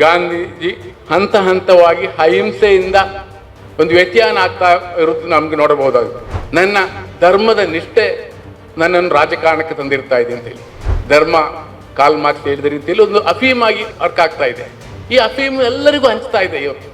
ಗಾಂಧೀಜಿ ಹಂತ ಹಂತವಾಗಿ ಅಹಿಂಸೆಯಿಂದ ಒಂದು ವ್ಯತ್ಯಾನ ಆಗ್ತಾ ಇರುತ್ತೆ ನಮಗೆ ನೋಡಬಹುದಾಗಿದೆ. ನನ್ನ ಧರ್ಮದ ನಿಷ್ಠೆ ನನ್ನನ್ನು ರಾಜಕಾರಣಕ್ಕೆ ತಂದಿರ್ತಾ ಇದೆ ಅಂತ ಹೇಳಿ. ಧರ್ಮ, ಕಾಲ್ ಮಾರ್ಕ್ಸ್ ಹೇಳಿದ ರೀತಿಯಲ್ಲಿ ಒಂದು ಅಫೀಮ್ ಆಗಿ ವರ್ಕ್ ಆಗ್ತಾ ಇದೆ. ಈ ಅಫೀಮ್ ಎಲ್ಲರಿಗೂ ಹಂಚ್ತಾ ಇದೆ ಇವತ್ತು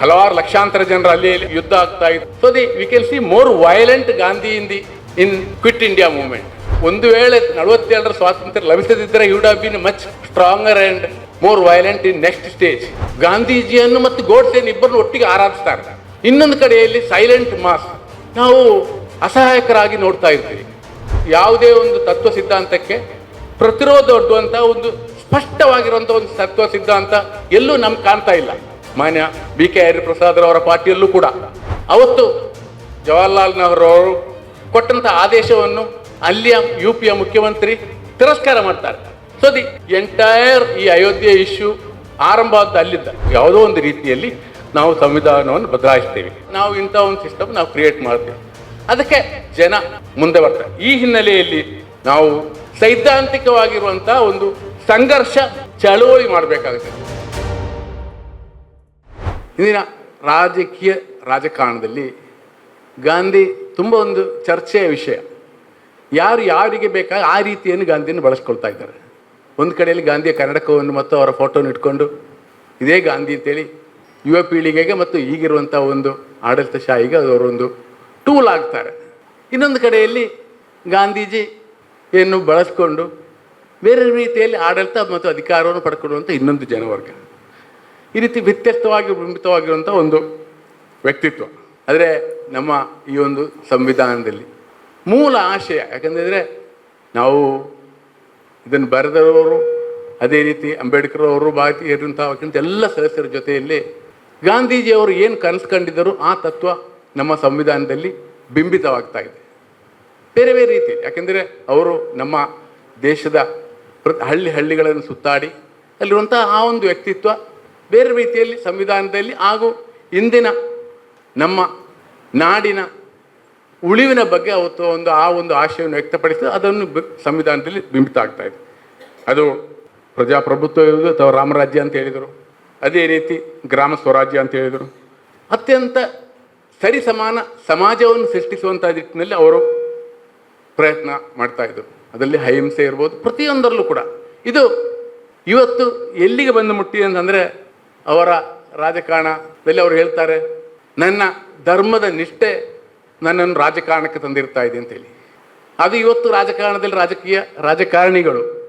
ಹಲವಾರು ಲಕ್ಷಾಂತರ ಜನರು ಅಲ್ಲಿ ಯುದ್ಧ ಆಗ್ತಾ ಇದೆ. So the we can see more violent Gandhi in the in quit India movement ಒಂದು ವೇಳೆ ನಲವತ್ತೆರಡರ ಸ್ವಾತಂತ್ರ್ಯ ಲಭಿಸದಿದ್ದರೆ you'd have been much stronger and more violent in next stage ಗಾಂಧೀಜಿಯನ್ನು ಮತ್ತು ಗೋಡ್ಸೆನ್ ಇಬ್ಬರನ್ನು ಒಟ್ಟಿಗೆ ಆರಾಧಿಸ್ತಾರೆ ಇನ್ನೊಂದು ಕಡೆಯಲ್ಲಿ ಸೈಲೆಂಟ್ ಮಾಸ್ ನಾವು ಅಸಹಾಯಕರಾಗಿ ನೋಡ್ತಾ ಇರ್ತೀವಿ. ಯಾವುದೇ ಒಂದು ತತ್ವ ಸಿದ್ಧಾಂತಕ್ಕೆ ಪ್ರತಿರೋಧ ಒಡ್ಡುವಂತ ಒಂದು ಸ್ಪಷ್ಟವಾಗಿರುವಂಥ ಒಂದು ತತ್ವ ಸಿದ್ಧಾಂತ ಎಲ್ಲೂ ನಮ್ಗೆ ಕಾಣ್ತಾ ಇಲ್ಲ. ಮಾನ್ಯ ಬಿ ಕೆ ಹರಿಪ್ರಸಾದ್ ಅವರ ಪಾರ್ಟಿಯಲ್ಲೂ ಕೂಡ. ಅವತ್ತು ಜವಾಹರ್ಲಾಲ್ ನೆಹರು ಅವರು ಕೊಟ್ಟಂತ ಆದೇಶವನ್ನು ಅಲ್ಲಿಯ ಯು ಪಿಯ ಮುಖ್ಯಮಂತ್ರಿ ತಿರಸ್ಕಾರ ಮಾಡ್ತಾರೆ. ಸೊ ದಿ ಎಂಟೈರ್ ಈ ಅಯೋಧ್ಯೆ ಇಶ್ಯೂ ಆದ ಅಲ್ಲಿದ್ದ. ಯಾವುದೋ ಒಂದು ರೀತಿಯಲ್ಲಿ ನಾವು ಸಂವಿಧಾನವನ್ನು ಬದಲಾಯಿಸ್ತೇವೆ. ನಾವು ಇಂಥ ಒಂದು ಸಿಸ್ಟಮ್ ನಾವು ಕ್ರಿಯೇಟ್ ಮಾಡ್ತೇವೆ. ಅದಕ್ಕೆ ಜನ ಮುಂದೆ ಬರ್ತಾರೆ. ಈ ಹಿನ್ನೆಲೆಯಲ್ಲಿ ನಾವು ಸೈದ್ಧಾಂತಿಕವಾಗಿರುವಂತಹ ಒಂದು ಸಂಘರ್ಷ ಚಳುವಳಿ ಮಾಡಬೇಕಾಗುತ್ತೆ. ಇಂದಿನ ರಾಜಕೀಯ ರಾಜಕಾರಣದಲ್ಲಿ ಗಾಂಧಿ ತುಂಬ ಒಂದು ಚರ್ಚೆಯ ವಿಷಯ. ಯಾರು ಯಾರಿಗೆ ಬೇಕಾದ ಆ ರೀತಿಯನ್ನು ಗಾಂಧಿಯನ್ನು ಬಳಸ್ಕೊಳ್ತಾ ಇದ್ದಾರೆ. ಒಂದು ಕಡೆಯಲ್ಲಿ ಗಾಂಧಿಯ ಕನ್ನಡಕವನ್ನು ಮತ್ತು ಅವರ ಫೋಟೋನ ಇಟ್ಕೊಂಡು, ಇದೇ ಗಾಂಧಿ ಅಂತೇಳಿ ಯುವ ಪೀಳಿಗೆಗೆ ಮತ್ತು ಈಗಿರುವಂಥ ಒಂದು ಆಡಳಿತ ಶಾಹಿಗೆ ಅವರೊಂದು ಟೂಲ್ ಆಗ್ತಾರೆ. ಇನ್ನೊಂದು ಕಡೆಯಲ್ಲಿ ಗಾಂಧೀಜಿ ಏನು ಬಳಸ್ಕೊಂಡು ಬೇರೆ ರೀತಿಯಲ್ಲಿ ಆಡಳಿತ ಮತ್ತು ಅಧಿಕಾರವನ್ನು ಪಡ್ಕೊಳ್ಳುವಂಥ ಇನ್ನೊಂದು ಜನವರ್ಗ. ಈ ರೀತಿ ವ್ಯತ್ಯಸ್ತವಾಗಿ ಬಿಂಬಿತವಾಗಿರುವಂಥ ಒಂದು ವ್ಯಕ್ತಿತ್ವ. ಆದರೆ ನಮ್ಮ ಈ ಒಂದು ಸಂವಿಧಾನದಲ್ಲಿ ಮೂಲ ಆಶಯ ಯಾಕಂದರೆ ನಾವು ಇದನ್ನು ಬರೆದವರು, ಅದೇ ರೀತಿ ಅಂಬೇಡ್ಕರ್ ಅವರು ಭಾರತೀಯರಂಥ ಎಲ್ಲ ಸದಸ್ಯರ ಜೊತೆಯಲ್ಲಿ ಗಾಂಧೀಜಿಯವರು ಏನು ಕನಸು ಕಂಡಿದ್ದರು ಆ ತತ್ವ ನಮ್ಮ ಸಂವಿಧಾನದಲ್ಲಿ ಬಿಂಬಿತವಾಗ್ತಾ ಇದೆ. ಬೇರೆ ಬೇರೆ ರೀತಿ, ಯಾಕೆಂದರೆ ಅವರು ನಮ್ಮ ದೇಶದ ಪ್ರತಿ ಹಳ್ಳಿ ಹಳ್ಳಿಗಳನ್ನು ಸುತ್ತಾಡಿ ಅಲ್ಲಿರುವಂಥ ಆ ಒಂದು ವ್ಯಕ್ತಿತ್ವ ಬೇರೆ ರೀತಿಯಲ್ಲಿ ಸಂವಿಧಾನದಲ್ಲಿ ಹಾಗೂ ಇಂದಿನ ನಮ್ಮ ನಾಡಿನ ಉಳಿವಿನ ಬಗ್ಗೆ ಅವತ್ತು ಒಂದು ಆ ಒಂದು ಆಶಯವನ್ನು ವ್ಯಕ್ತಪಡಿಸಿ ಅದನ್ನು ಸಂವಿಧಾನದಲ್ಲಿ ಬಿಂಬಿತ ಆಗ್ತಾ ಇದೆ. ಅದು ಪ್ರಜಾಪ್ರಭುತ್ವ ಇರುವುದು ಅಥವಾ ರಾಮರಾಜ್ಯ ಅಂತ ಹೇಳಿದರು, ಅದೇ ರೀತಿ ಗ್ರಾಮ ಸ್ವರಾಜ್ಯ ಅಂತ ಹೇಳಿದರು. ಅತ್ಯಂತ ಸರಿಸಮಾನ ಸಮಾಜವನ್ನು ಸೃಷ್ಟಿಸುವಂಥ ನಿಟ್ಟಿನಲ್ಲಿ ಅವರು ಪ್ರಯತ್ನ ಮಾಡ್ತಾ ಇದ್ದರು ಅದರಲ್ಲಿ ಅಹಿಂಸೆ ಇರ್ಬೋದು, ಪ್ರತಿಯೊಂದರಲ್ಲೂ ಕೂಡ. ಇದು ಇವತ್ತು ಎಲ್ಲಿಗೆ ಬಂದು ಮುಟ್ಟಿದೆ ಅಂತಂದರೆ ಅವರ ರಾಜಕಾರಣದಲ್ಲಿ ಅವರು ಹೇಳ್ತಾರೆ, ನನ್ನ ಧರ್ಮದ ನಿಷ್ಠೆ ನನ್ನನ್ನು ರಾಜಕಾರಣಕ್ಕೆ ತಂದಿರ್ತಾ ಇದೆ ಅಂತೇಳಿ. ಅದು ಇವತ್ತು ರಾಜಕಾರಣದಲ್ಲಿ ರಾಜಕೀಯ ರಾಜಕಾರಣಿಗಳು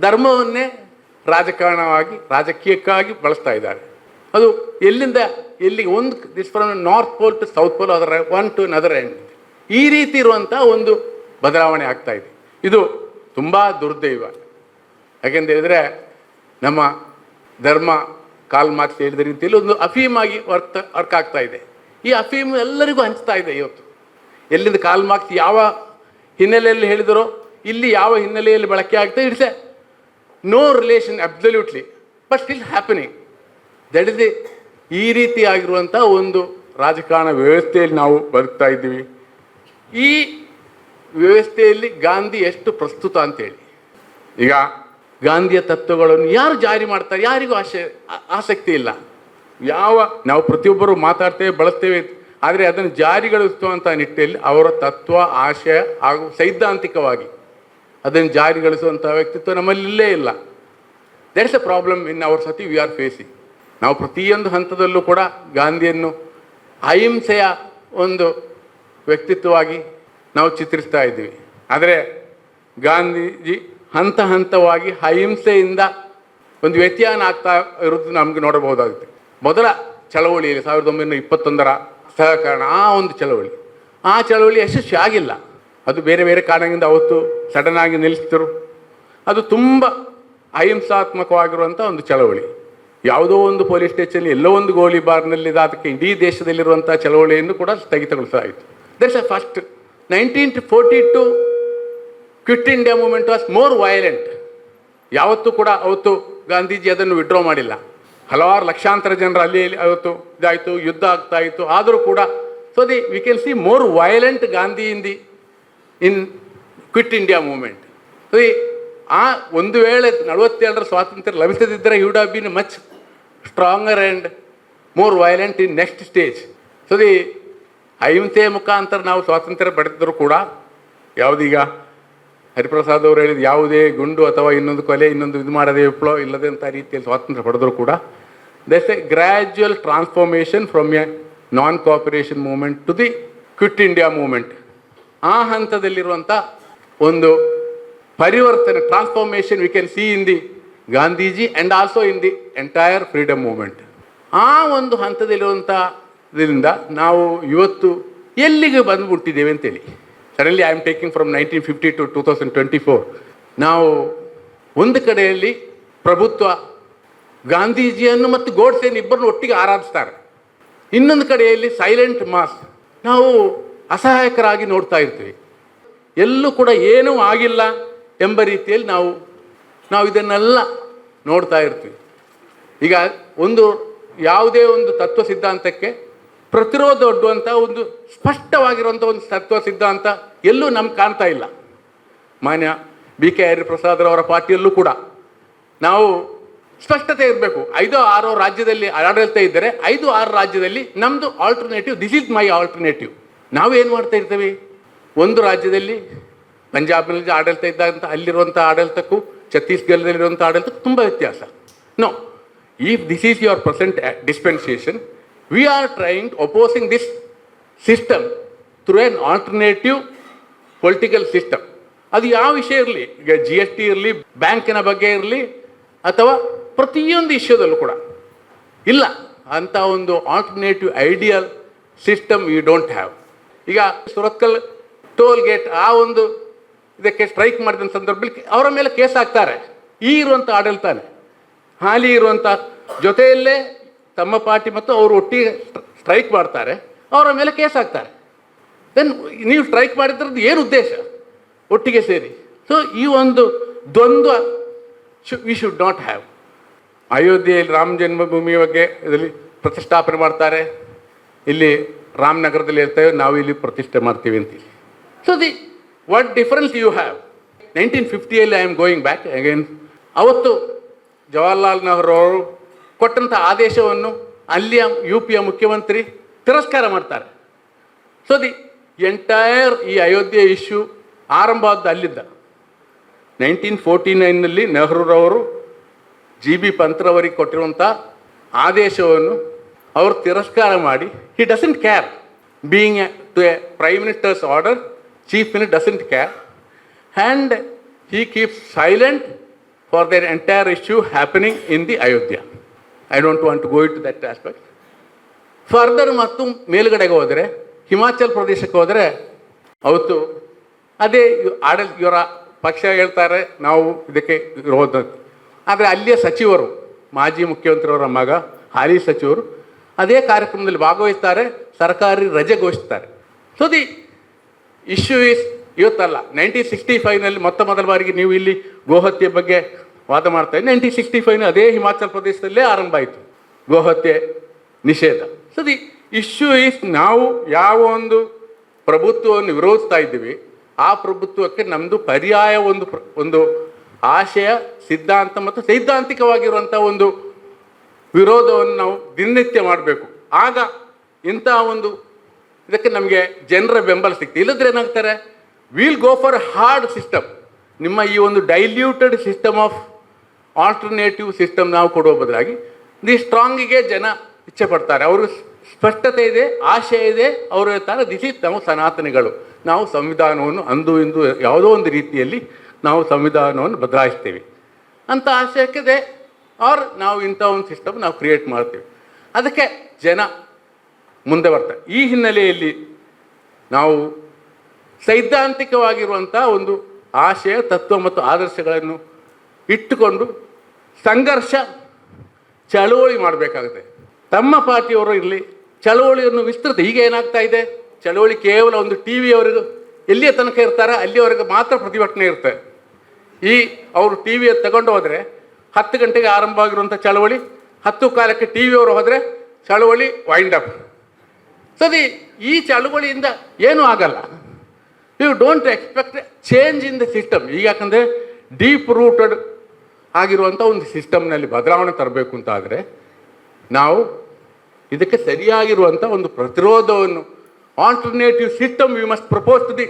ಧರ್ಮವನ್ನೇ ರಾಜಕಾರಣವಾಗಿ, ರಾಜಕೀಯಕ್ಕಾಗಿ ಬಳಸ್ತಾ ಇದ್ದಾರೆ. ಅದು ಎಲ್ಲಿಂದ ಎಲ್ಲಿಗೆ ಒಂದು this from north pole to south pole, ಅದರ ಒನ್ ಟು ನದರ್ ಎಂಡ್. ಈ ರೀತಿ ಇರುವಂಥ ಒಂದು ಬದಲಾವಣೆ ಆಗ್ತಾ ಇದೆ. ಇದು ತುಂಬ ದುರ್ದೈವ. ಯಾಕೆಂತ ಹೇಳಿದ್ರೆ, ನಮ್ಮ ಧರ್ಮ ಕಾಲ್ ಮಾರ್ಕ್ಸ್ ಹೇಳಿದ ರೀತಿಯಲ್ಲಿ ಒಂದು ಅಫೀಮ್ ಆಗಿ ವರ್ಕ್ ವರ್ಕ್ ಆಗ್ತಾ ಇದೆ. ಈ ಅಫೀಮ್ ಎಲ್ಲರಿಗೂ ಹಂಚ್ತಾ ಇದೆ ಇವತ್ತು. ಎಲ್ಲಿಂದ ಕಾಲ್ ಮಾರ್ಕ್ಸ್ ಯಾವ ಹಿನ್ನೆಲೆಯಲ್ಲಿ ಹೇಳಿದರು, ಇಲ್ಲಿ ಯಾವ ಹಿನ್ನೆಲೆಯಲ್ಲಿ ಬಳಕೆ ಆಗ್ತಾ it's no relation absolutely, but still happening. That is ಈ ರೀತಿ ಆಗಿರುವಂಥ ಒಂದು ರಾಜಕಾರಣ ವ್ಯವಸ್ಥೆಯಲ್ಲಿ ನಾವು ಬದುಕ್ತಾ ಇದ್ದೀವಿ. ಈ ವ್ಯವಸ್ಥೆಯಲ್ಲಿ ಗಾಂಧಿ ಎಷ್ಟು ಪ್ರಸ್ತುತ ಅಂತೇಳಿ. ಈಗ ಗಾಂಧಿಯ ತತ್ವಗಳನ್ನು ಯಾರು ಜಾರಿ ಮಾಡ್ತಾರೆ? ಯಾರಿಗೂ ಆಸೆ ಆಸಕ್ತಿ ಇಲ್ಲ. ಯಾವ, ನಾವು ಪ್ರತಿಯೊಬ್ಬರು ಮಾತಾಡ್ತೇವೆ, ಬಳಸ್ತೇವೆ ಆದರೆ ಅದನ್ನು ಜಾರಿಗೊಳಿಸುವಂಥ ನಿಟ್ಟಿನಲ್ಲಿ ಅವರ ತತ್ವ, ಆಶಯ ಹಾಗೂ ಸೈದ್ಧಾಂತಿಕವಾಗಿ ಅದನ್ನು ಜಾರಿಗೊಳಿಸುವಂಥ ವ್ಯಕ್ತಿತ್ವ ನಮ್ಮಲ್ಲಿಲ್ಲೇ ಇಲ್ಲ that's a problem in our city we are facing ನಾವು ಪ್ರತಿಯೊಂದು ಹಂತದಲ್ಲೂ ಕೂಡ ಗಾಂಧಿಯನ್ನು ಅಹಿಂಸೆಯ ಒಂದು ವ್ಯಕ್ತಿತ್ವವಾಗಿ ನಾವು ಚಿತ್ರಿಸ್ತಾ ಇದ್ದೀವಿ. ಆದರೆ ಗಾಂಧೀಜಿ ಹಂತ ಹಂತವಾಗಿ ಅಹಿಂಸೆಯಿಂದ ಒಂದು ವ್ಯತ್ಯಾನ ಆಗ್ತಾ ಇರೋದು ನಮಗೆ ನೋಡಬಹುದಾಗುತ್ತೆ. ಮೊದಲ ಚಳವಳಿಯಲ್ಲಿ ಸಾವಿರದ ಒಂಬೈನೂರ ಇಪ್ಪತ್ತೊಂದರ ಸಹಕರಣ, ಆ ಒಂದು ಚಳವಳಿ. ಆ ಚಳವಳಿ ಯಶಸ್ವಿ ಆಗಿಲ್ಲ. ಅದು ಬೇರೆ ಬೇರೆ ಕಾರಣದಿಂದ ಅವತ್ತು ಸಡನ್ ಆಗಿ ನಿಲ್ಲಿಸಿದರು ಅದು ತುಂಬ ಅಹಿಂಸಾತ್ಮಕವಾಗಿರುವಂಥ ಒಂದು ಚಳವಳಿ. ಯಾವುದೋ ಒಂದು ಪೊಲೀಸ್ ಸ್ಟೇಷನ್ ಎಲ್ಲೋ ಒಂದು ಗೋಲಿಬಾರ್ನಲ್ಲಿ ಅದಕ್ಕೆ ಇಡೀ ದೇಶದಲ್ಲಿರುವಂಥ ಚಳವಳಿಯನ್ನು ಕೂಡ ಸ್ಥಗಿತಗೊಳಿಸಲಾಯಿತು. That's a first nineteen forty two quit India movement was more violent ಯಾವತ್ತೂ ಕೂಡ ಅವತ್ತು ಗಾಂಧೀಜಿ ಅದನ್ನು ವಿಡ್ರಾ ಮಾಡಿಲ್ಲ. ಹಲವಾರು ಲಕ್ಷಾಂತರ ಜನರು ಅಲ್ಲಿ ಇವತ್ತು ಇದಾಯಿತು, ಯುದ್ಧ ಆಗ್ತಾ ಇತ್ತು. ಆದರೂ ಕೂಡ so the we can see more violent Gandhi in the in quit India movement so ಆ ಒಂದು ವೇಳೆ ನಲವತ್ತೇಳರ ಸ್ವಾತಂತ್ರ್ಯ ಲಭಿಸದಿದ್ದರೆ you'd have been much stronger and more violent in next stage so the ಅಹಿಂಸೆ ಮುಖಾಂತರ ನಾವು ಸ್ವಾತಂತ್ರ್ಯ ಪಡೆದಿದ್ರು ಕೂಡ, ಯಾವುದೀಗ ಹರಿಪ್ರಸಾದ್ ಅವರು ಹೇಳಿದ ಯಾವುದೇ ಗುಂಡು ಅಥವಾ ಇನ್ನೊಂದು ಕೊಲೆ, ಇನ್ನೊಂದು ಇದು ಮಾಡದೆ ವಿಪ್ಲವ ಇಲ್ಲದಂಥ ರೀತಿಯಲ್ಲಿ ಸ್ವಾತಂತ್ರ್ಯ ಪಡೆದರೂ ಕೂಡ thus a gradual transformation from a non cooperation movement to the quit India movement ಆ ಹಂತದಲ್ಲಿರುವಂಥ ಒಂದು ಪರಿವರ್ತನೆ transformation we can see in the Gandhiji and also in the entire freedom movement ಆ ಒಂದು ಹಂತದಲ್ಲಿರುವಂಥ ಇದರಿಂದ ನಾವು ಇವತ್ತು ಎಲ್ಲಿಗೆ ಬಂದುಬಿಟ್ಟಿದ್ದೇವೆ ಅಂತೇಳಿ. Suddenly I am taking from nineteen fifty to two thousand twenty four ನಾವು ಒಂದು ಕಡೆಯಲ್ಲಿ ಪ್ರಭುತ್ವ ಗಾಂಧೀಜಿಯನ್ನು ಮತ್ತು ಗೋಡ್ಸೆಯನ್ನು ಇಬ್ಬರನ್ನು ಒಟ್ಟಿಗೆ ಆರಾಧಿಸ್ತಾರೆ. ಇನ್ನೊಂದು ಕಡೆಯಲ್ಲಿ ಸೈಲೆಂಟ್ ಮಾಸ್. ನಾವು ಅಸಹಾಯಕರಾಗಿ ನೋಡ್ತಾ ಇರ್ತೀವಿ. ಎಲ್ಲೂ ಕೂಡ ಏನೂ ಆಗಿಲ್ಲ ಎಂಬ ರೀತಿಯಲ್ಲಿ ನಾವು ನಾವು ಇದನ್ನೆಲ್ಲ ನೋಡ್ತಾ ಇರ್ತೀವಿ. ಈಗ ಒಂದು ಯಾವುದೇ ಒಂದು ತತ್ವ ಸಿದ್ಧಾಂತಕ್ಕೆ ಪ್ರತಿರೋಧ ಒಡ್ಡುವಂಥ ಒಂದು ಸ್ಪಷ್ಟವಾಗಿರುವಂಥ ಒಂದು ತತ್ವ ಸಿದ್ಧಾಂತ ಎಲ್ಲೂ ನಮ್ಗೆ ಕಾಣ್ತಾ ಇಲ್ಲ. ಮಾನ್ಯ ಬಿ ಕೆ ಹರಿಪ್ರಸಾದ್ರವರ ಪಾರ್ಟಿಯಲ್ಲೂ ಕೂಡ ನಾವು ಸ್ಪಷ್ಟತೆ ಇರಬೇಕು. ಐದು ಆರು ರಾಜ್ಯದಲ್ಲಿ ಆಡಳಿತ ಇದ್ದರೆ ಐದು ಆರು ರಾಜ್ಯದಲ್ಲಿ ನಮ್ಮದು alternative this is my alternative ನಾವು ಏನು ಮಾಡ್ತಾ ಇರ್ತೇವೆ? ಒಂದು ರಾಜ್ಯದಲ್ಲಿ ಪಂಜಾಬ್ನಲ್ಲಿ ಆಡಳಿತ ಇದ್ದಂಥ ಅಲ್ಲಿರುವಂಥ ಆಡಳಿತಕ್ಕೂ ಛತ್ತೀಸ್ಗಢದಲ್ಲಿರುವಂಥ ಆಡಳಿತಕ್ಕೂ ತುಂಬ ವ್ಯತ್ಯಾಸ. No if this is your present dispensation we are trying opposing this system through an alternative political system ಅದು ಯಾವ ವಿಷಯ ಇರಲಿ? ಈಗ ಜಿ ಎಸ್ ಟಿ ಇರಲಿ ಬ್ಯಾಂಕಿನ ಬಗ್ಗೆ ಇರಲಿ ಅಥವಾ ಪ್ರತಿಯೊಂದು ಇಶ್ಯೂದಲ್ಲೂ ಕೂಡ. ಇಲ್ಲ, ಅಂತ ಒಂದು alternative ideal system you don't have ಈಗ ಸುರತ್ಕಲ್ ಟೋಲ್ ಗೇಟ್ ಆ ಒಂದು ಇದಕ್ಕೆ ಸ್ಟ್ರೈಕ್ ಮಾಡಿದ ಸಂದರ್ಭದಲ್ಲಿ ಅವರ ಮೇಲೆ ಕೇಸ್ ಹಾಕ್ತಾರೆ ಈ ಇರುವಂಥ ಆಡಳಿತಾನೆ ಹಾಲಿ ಇರುವಂಥ ಜೊತೆಯಲ್ಲೇ ತಮ್ಮ ಪಾರ್ಟಿ ಮತ್ತು ಅವರು ಒಟ್ಟಿಗೆ ಸ್ಟ್ರೈಕ್ ಮಾಡ್ತಾರೆ. ಅವರ ಮೇಲೆ ಕೇಸ್ ಹಾಕ್ತಾರೆ ದೆನ್ ನೀವು ಸ್ಟ್ರೈಕ್ ಮಾಡಿದ್ರದ್ದು ಏನು ಉದ್ದೇಶ? ಒಟ್ಟಿಗೆ ಸೇರಿ. ಸೊ ಈ ಒಂದು ದ್ವಂದ್ವ ವಿ ಶುಡ್ ನಾಟ್ ಹ್ಯಾವ್ ಅಯೋಧ್ಯೆಯಲ್ಲಿ ರಾಮ ಜನ್ಮಭೂಮಿ ಬಗ್ಗೆ ಇದರಲ್ಲಿ ಪ್ರತಿಷ್ಠಾಪನೆ ಮಾಡ್ತಾರೆ. ಇಲ್ಲಿ ರಾಮನಗರದಲ್ಲಿ ಇರ್ತೇವೆ, ನಾವು ಇಲ್ಲಿ ಪ್ರತಿಷ್ಠೆ ಮಾಡ್ತೀವಿ ಅಂತೀವಿ. So the what difference you have nineteen ಫಿಫ್ಟಿಯಲ್ಲಿ I am going back again ಅವತ್ತು ಜವಾಹರ್ಲಾಲ್ ನೆಹರು ಅವರು ಕೊಟ್ಟಂಥ ಆದೇಶವನ್ನು ಅಲ್ಲಿಯ ಯು ಪಿಯ ಮುಖ್ಯಮಂತ್ರಿ ತಿರಸ್ಕಾರ ಮಾಡ್ತಾರೆ. ಸೊ ದಿ ಎಂಟೈರ್ ಈ ಅಯೋಧ್ಯೆ ಇಶ್ಯೂ ಆರಂಭವಾದ ಅಲ್ಲಿದ್ದ. ನೈನ್ಟೀನ್ ಫೋರ್ಟಿ ನೈನ್ನಲ್ಲಿ ನೆಹರೂರವರು ಜಿ ಬಿ ಪಂತ್ರವರಿಗೆ ಕೊಟ್ಟಿರುವಂಥ ಆದೇಶವನ್ನು ಅವರು ತಿರಸ್ಕಾರ ಮಾಡಿ he doesn't care being to a prime minister's order chief minister doesn't care and he keep silent for their entire issue happening in the Ayodhya I don't want to go it to that aspect further ಮತ್ತು ಮೇಲುಗಡೆಗೆ ಹೋದರೆ ಹಿಮಾಚಲ್ ಪ್ರದೇಶಕ್ಕೆ ಹೋದರೆ, ಅವತ್ತು ಅದೇ ಆಡಳಿತ, ಇವರ ಪಕ್ಷ ಹೇಳ್ತಾರೆ, ನಾವು ಇದಕ್ಕೆ ವಿರೋಧ ಆದರೆ ಅಲ್ಲಿಯ ಸಚಿವರು, ಮಾಜಿ ಮುಖ್ಯಮಂತ್ರಿಯವರ ಮಗ, ಹಾಲಿ ಸಚಿವರು, ಅದೇ ಕಾರ್ಯಕ್ರಮದಲ್ಲಿ ಭಾಗವಹಿಸ್ತಾರೆ, ಸರ್ಕಾರಿ ರಜೆ ಘೋಷಿಸ್ತಾರೆ. ಸೊ ದಿ ಇಶ್ಯೂ ಇಸ್ ಇವತ್ತಲ್ಲ ನೈನ್ಟೀನ್ ಸಿಕ್ಸ್ಟಿ ಫೈವ್ನಲ್ಲಿ ಮೊತ್ತ ಮೊದಲ ಬಾರಿಗೆ ನೀವು ಇಲ್ಲಿ ಗೋಹತ್ಯೆ ಬಗ್ಗೆ ವಾದ ಮಾಡ್ತಾ ನೈನ್ಟೀನ್ ಸಿಕ್ಸ್ಟಿ ಫೈವ್ನ ಅದೇ ಹಿಮಾಚಲ ಪ್ರದೇಶದಲ್ಲೇ ಆರಂಭ ಆಯಿತು, ಗೋಹತ್ಯೆ ನಿಷೇಧ. ಸೊ ದಿ ಇಶ್ಯೂ ಇಸ್ ನಾವು ಯಾವ ಒಂದು ಪ್ರಭುತ್ವವನ್ನು ವಿರೋಧಿಸ್ತಾ ಇದ್ದೀವಿ ಆ ಪ್ರಭುತ್ವಕ್ಕೆ ನಮ್ಮದು ಪರ್ಯಾಯ ಒಂದು ಒಂದು ಆಶಯ, ಸಿದ್ಧಾಂತ ಮತ್ತು ಸೈದ್ಧಾಂತಿಕವಾಗಿರುವಂಥ ಒಂದು ವಿರೋಧವನ್ನು ನಾವು ದಿನನಿತ್ಯ ಮಾಡಬೇಕು. ಆಗ ಇಂಥ ಒಂದು ಇದಕ್ಕೆ ನಮಗೆ ಜನರ ಬೆಂಬಲ ಸಿಗ್ತದೆ ಇಲ್ಲದ್ರೆ ಏನಾಗ್ತಾರೆ? Will go for hard system ನಿಮ್ಮ ಈ ಒಂದು diluted system of alternative system ನಾವು ಕೊಡುವ ಬದಲಾಗಿ ದಿ ಸ್ಟ್ರಾಂಗಿಗೆ ಜನ ಇಚ್ಛೆ ಪಡ್ತಾರೆ. ಅವರು ಸ್ಪಷ್ಟತೆ ಇದೆ, ಆಶಯ ಇದೆ, ಅವರು ಹೇಳ್ತಾರೆ ದಿಸ್ ಇಸ್ ನಾವು ಸನಾತನಿಗಳು. ನಾವು ಸಂವಿಧಾನವನ್ನು ಅಂದು ಎಂದು ಯಾವುದೋ ಒಂದು ರೀತಿಯಲ್ಲಿ ನಾವು ಸಂವಿಧಾನವನ್ನು ಬದಲಾಯಿಸ್ತೇವೆ. ಅಂತ ಆಶಯಕ್ಕಿದೆ ಆರ್ ನಾವು ಇಂಥ ಒಂದು ಸಿಸ್ಟಮ್ ನಾವು ಕ್ರಿಯೇಟ್ ಮಾಡ್ತೇವೆ. ಅದಕ್ಕೆ ಜನ ಮುಂದೆ ಬರ್ತಾರೆ. ಈ ಹಿನ್ನೆಲೆಯಲ್ಲಿ ನಾವು ಸೈದ್ಧಾಂತಿಕವಾಗಿರುವಂಥ ಒಂದು ಆಶಯ, ತತ್ವ ಮತ್ತು ಆದರ್ಶಗಳನ್ನು ಇಟ್ಟುಕೊಂಡು ಸಂಘರ್ಷ ಚಳುವಳಿ ಮಾಡಬೇಕಾಗುತ್ತೆ. ತಮ್ಮ ಪಾರ್ಟಿಯವರು ಇರಲಿ ಚಳುವಳಿಯನ್ನು ವಿಸ್ತೃತ ಈಗ ಏನಾಗ್ತಾ ಇದೆ? ಚಳವಳಿ ಕೇವಲ ಒಂದು ಟಿ ವಿಯವರೆಗೂ ಎಲ್ಲಿಯ ತನಕ ಇರ್ತಾರೆ? ಅಲ್ಲಿಯವರೆಗೆ ಮಾತ್ರ ಪ್ರತಿಭಟನೆ ಇರುತ್ತೆ. ಈ ಅವರು ಟಿ ವಿ ತಗೊಂಡು ಹೋದರೆ, ಹತ್ತು ಗಂಟೆಗೆ ಆರಂಭ ಆಗಿರುವಂಥ ಚಳವಳಿ, ಹತ್ತು ಕಾಲಕ್ಕೆ ಟಿ ವಿಯವರು ಹೋದರೆ ಚಳವಳಿ ವೈಂಡ್ ಅಪ್ ಸರಿ, ಈ ಚಳುವಳಿಯಿಂದ ಏನೂ ಆಗಲ್ಲ. You don't expect change in the system ಈಗ ಯಾಕಂದರೆ ಡೀಪ್ ರೂಟೆಡ್ ಆಗಿರುವಂಥ ಒಂದು ಸಿಸ್ಟಮ್ನಲ್ಲಿ ಬದಲಾವಣೆ ತರಬೇಕು ಅಂತ ಆದರೆ, ನಾವು ಇದಕ್ಕೆ ಸರಿಯಾಗಿರುವಂಥ ಒಂದು ಪ್ರತಿರೋಧವನ್ನು alternative system we must propose to the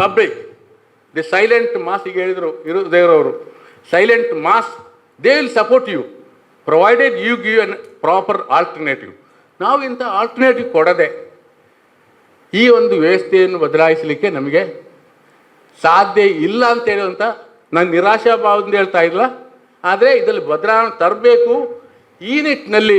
public the silent mass ಈಗ ಹೇಳಿದರು ಇರು, ದೇವರವರು. Silent mass they will support you provided you give an proper alternative ನಾವು ಇಂಥ ಆಲ್ಟರ್ನೇಟಿವ್ ಕೊಡದೆ ಈ ಒಂದು ವ್ಯವಸ್ಥೆಯನ್ನು ಬದಲಾಯಿಸಲಿಕ್ಕೆ ನಮಗೆ ಸಾಧ್ಯ ಇಲ್ಲ ಅಂತ ಹೇಳುವಂಥ ನಾನು ನಿರಾಶಾಭಾವದಿಂದ ಹೇಳ್ತಾ ಇಲ್ಲ ಆದರೆ ಇದರಲ್ಲಿ ಬದಲಾವಣೆ ತರಬೇಕು. ಈ ನಿಟ್ಟಿನಲ್ಲಿ